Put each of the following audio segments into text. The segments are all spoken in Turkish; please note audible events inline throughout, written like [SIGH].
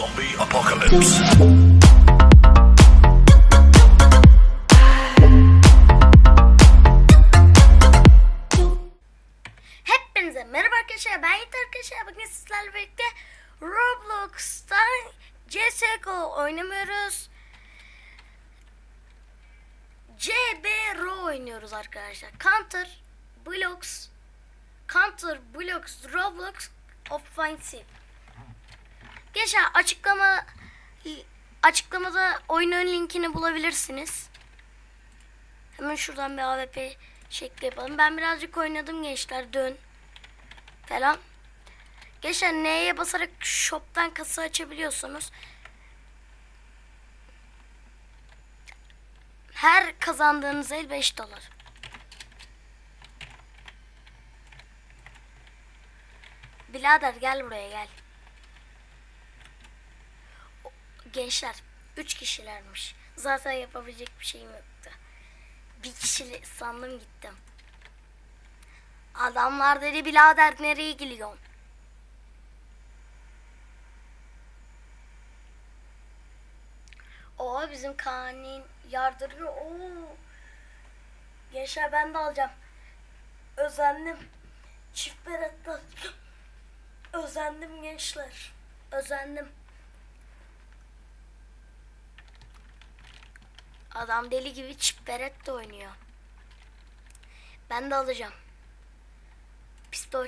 Zombie apocalypse. Hepinize merhaba arkadaşlar ben Yiğit arkadaşlar. Bugün sizlerle birlikte Roblox'ta CSGO oynamıyoruz. CBRO oynuyoruz arkadaşlar. Counter Blocks Counter Blocks Roblox Offensive Geçen açıklama açıklamada oyunun linkini bulabilirsiniz Hemen şuradan bir AWP şekli yapalım. Ben birazcık oynadım gençler dön falan. Gençler N'ye basarak shop'tan kasa açabiliyorsunuz. Her kazandığınız el 5 dolar. Bilader gel buraya gel. O- Gençler 3 kişilermiş. Zaten yapabilecek bir şeyim yoktu. Bir kişili sandım gittim. Adamlar dedi birader nereye gidiyorsun? O bizim kanin yardırıyor. Oo. Gençler ben de alacağım. Özendim. Çift alacağım. Özendim gençler. Özendim. Adam deli gibi çift beret de oynuyor. Ben de alacağım. Pistol.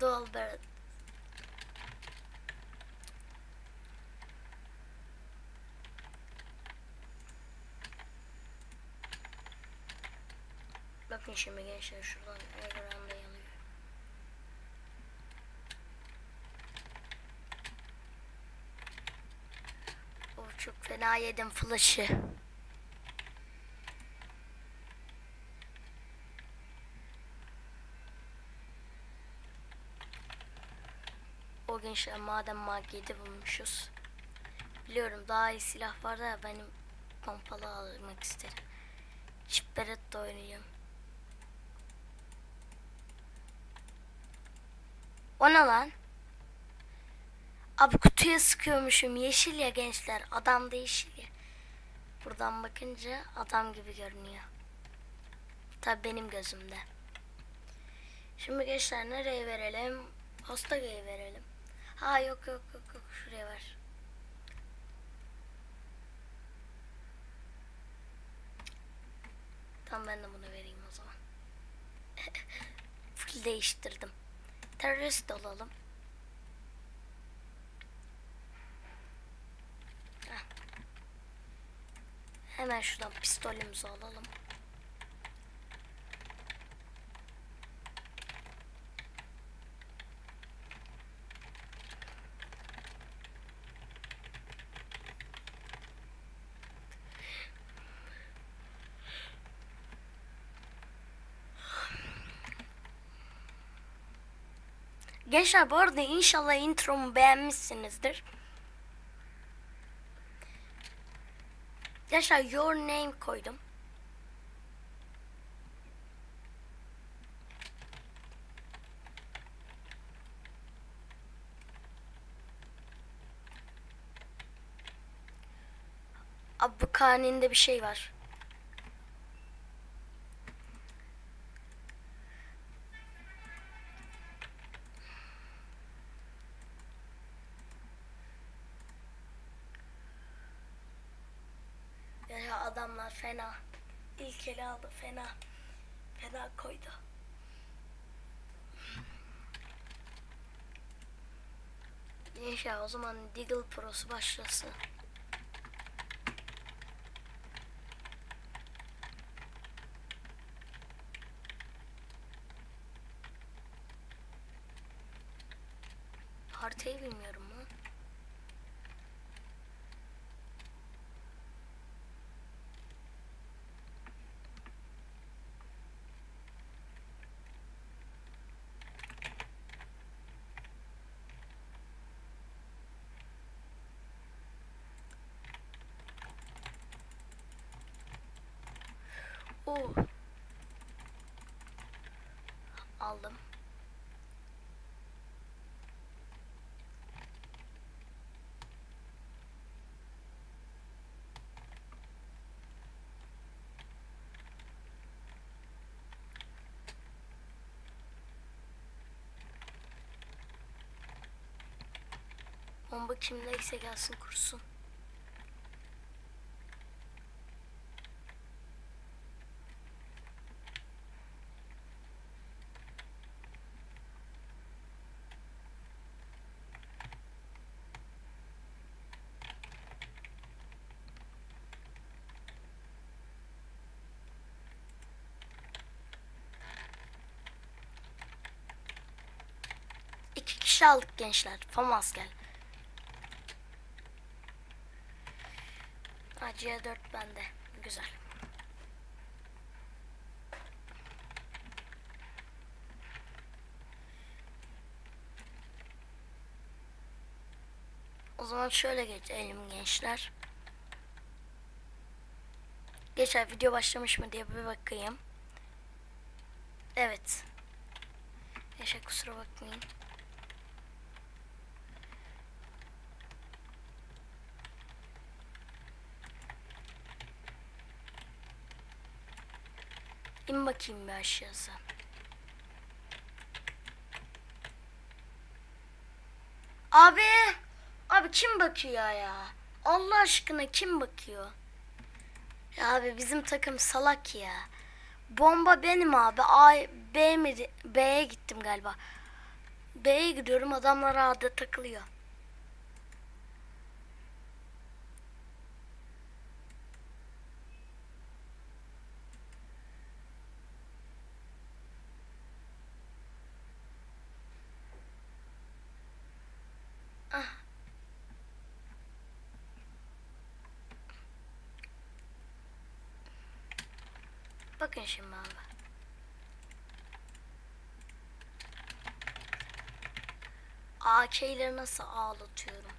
Dual beret. Bakın şimdi gençler şuradan ekranda yanıyor. Oh çok fena yedim flash'ı. O gençler madem Mark 7 bulmuşuz. Biliyorum daha iyi silah var da benim pompalı almak isterim. Çift beret de oynayacağım. O ne lan? Abi kutuya sıkıyormuşum. Yeşil ya gençler. Adam da yeşil ya. Buradan bakınca adam gibi görünüyor. Tabi benim gözümde. Şimdi gençler nereye verelim? Hostaga'ya verelim. Ha yok yok yok yok şuraya ver. Tamam ben de bunu vereyim o zaman. [LAUGHS] Full değiştirdim. Terörist olalım. Heh. Hemen şuradan pistolümüzü alalım. Gençler bu arada inşallah intromu beğenmişsinizdir. Gençler your name koydum. Abi bu bir şey var. Aldı fena. Fena koydu. Neyse o zaman Deagle Pro'su başlasın. Haritayı bilmiyorum Oo. Aldım. Bomba kimdeyse gelsin kursun. Kişi aldık gençler. Famas gel. Ha, C4 bende. Güzel. O zaman şöyle geçelim gençler. Geçer video başlamış mı diye bir bakayım. Evet. Yaşa kusura bakmayın. İn bakayım bir aşağısı. Abi! Abi kim bakıyor ya? Allah aşkına kim bakıyor? Ya abi bizim takım salak ya. Bomba benim abi. A, B mi? B'ye gittim galiba. B'ye gidiyorum adamlar A'da takılıyor. Bakın şimdi abi. AK'leri nasıl ağlatıyorum.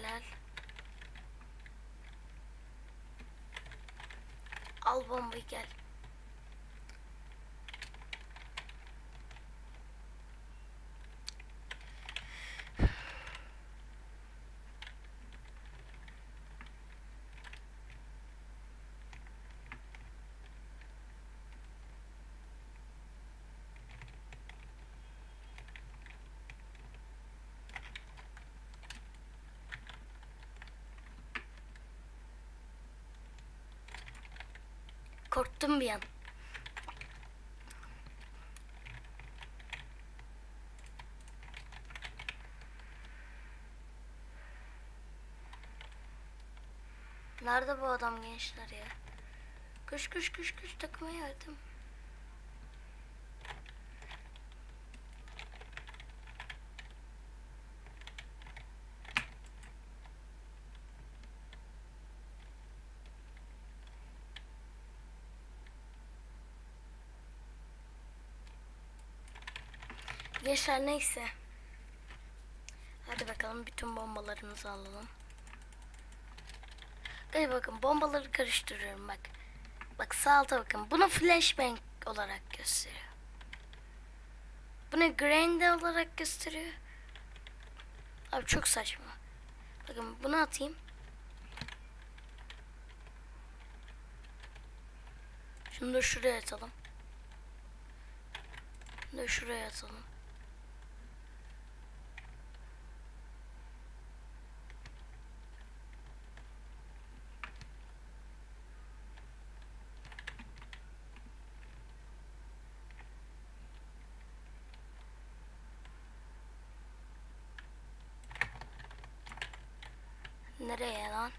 Helal. Al bombayı gel. Korktum bir an. Nerede bu adam gençler ya? Kış kış kış kış takıma yardım. Gençler neyse. Hadi bakalım bütün bombalarımızı alalım. Hadi bakın bombaları karıştırıyorum bak. Bak sağ alta bakın. Bunu flashbang olarak gösteriyor. Bunu grande olarak gösteriyor. Abi çok saçma. Bakın bunu atayım. Şunu da şuraya atalım. Şunu da şuraya atalım. Nereye lan?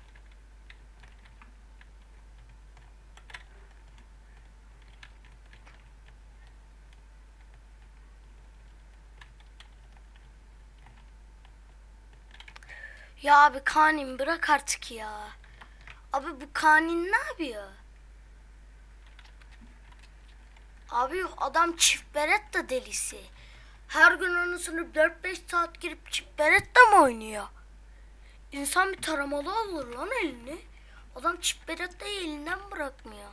Ya abi Kanin bırak artık ya. Abi bu Kanin ne yapıyor? Abi adam çift beret de delisi. Her gün anasını 4-5 saat girip çift beret de mi oynuyor? İnsan bir taramalı alır lan elini. Adam çift beret de elinden bırakmıyor.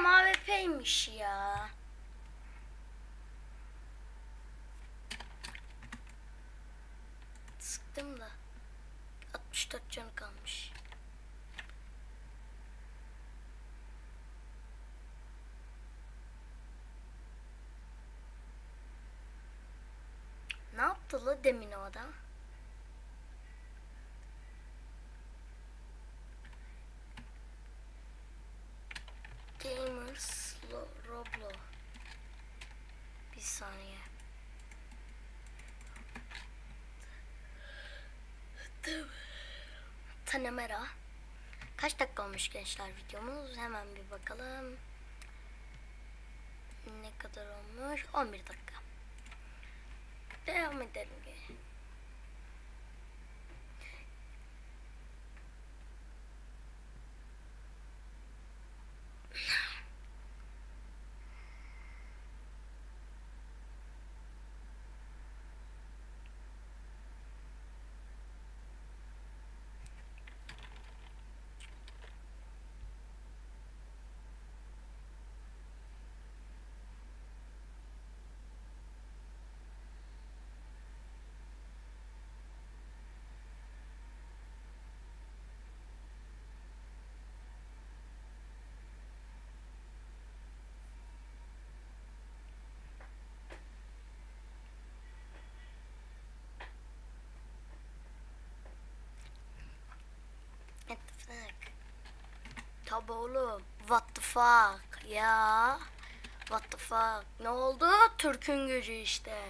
Adam AWP'ymiş ya. Sıktım da. 64 canı kalmış. Ne yaptı la demin o adam? Tanemera. Kaç dakika olmuş gençler videomuz? Hemen bir bakalım. Ne kadar olmuş? 11 dakika. Devam edelim. What the fuck? Tabi oğlum. What the fuck ya? What the fuck? Ne oldu? Türk'ün gücü işte.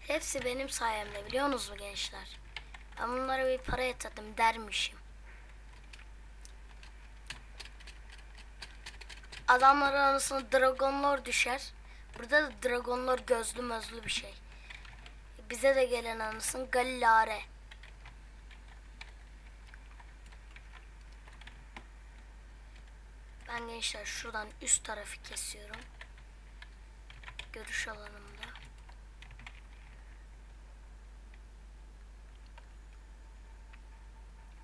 Hepsi benim sayemde biliyor musunuz mu gençler? Ben bunlara bir para yatırdım dermişim. Adamların arasına dragonlar düşer. Burada da dragonlar gözlü mözlü bir şey. Bize de gelen anısın Gallare. Ben gençler şuradan üst tarafı kesiyorum. Görüş alanımda.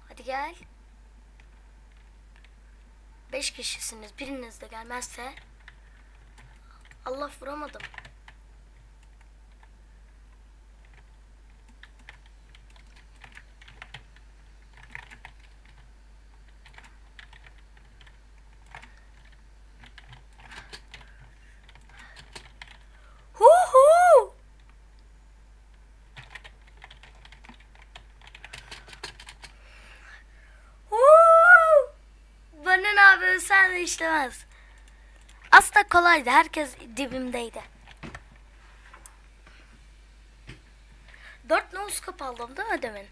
Hadi gel. Beş kişisiniz. Biriniz de gelmezse Allah vuramadım. İşlemez. Aslında kolaydı. Herkes dibimdeydi. Dört nose cup aldım değil mi demin?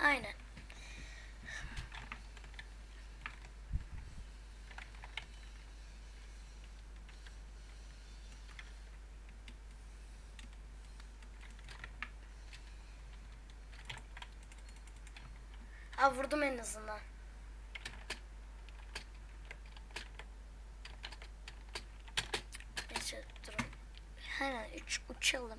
Aynen. Ha vurdum en azından. Neyse durun. Üç uçalım.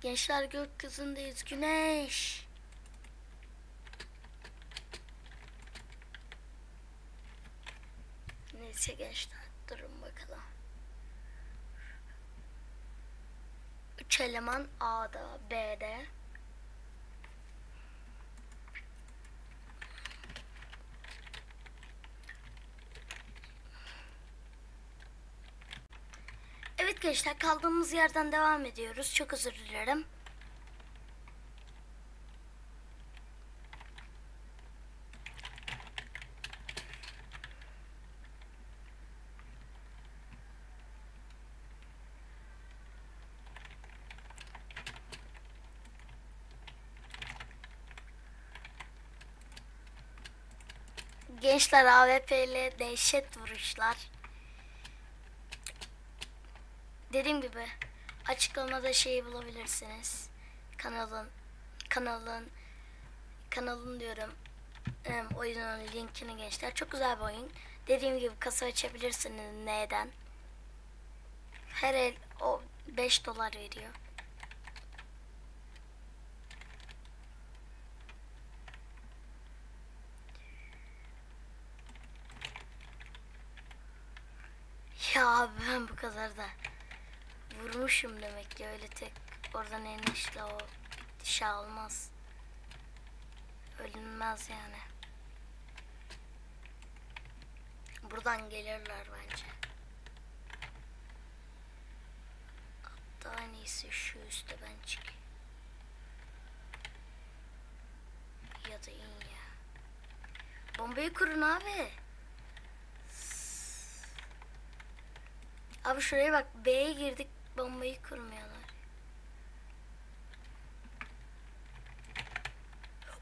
Gençler gökyüzündeyiz. Güneş. Neyse gençler durun bakalım. Üç eleman A'da, B'de. Evet gençler kaldığımız yerden devam ediyoruz. Çok özür dilerim. Gençler AWP'li dehşet vuruşlar. Dediğim gibi açıklamada şeyi bulabilirsiniz. Kanalın kanalın kanalın diyorum em, oyunun linkini gençler. Çok güzel bir oyun. Dediğim gibi kasa açabilirsiniz neden? Her el o 5 dolar veriyor. Ya ben bu kadar da vurmuşum demek ki öyle tek oradan enişle o dişe almaz. Ölünmez yani. Buradan gelirler bence. Hatta en iyisi şu üstte ben çıkayım. Ya da in ya. Bombayı kurun abi. Abi şuraya bak B'ye girdik bombayı kurmuyorlar.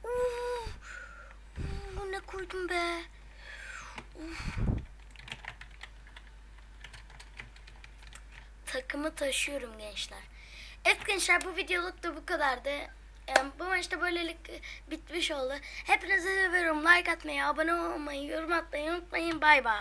Uf, ne koydum be. Uf. Takımı taşıyorum gençler. Evet gençler bu videoluk da bu kadardı. Em, Bu maçta böylelik e, bitmiş oldu. Hepinize seviyorum. Like atmayı, abone olmayı, yorum atmayı unutmayın. Bay bay.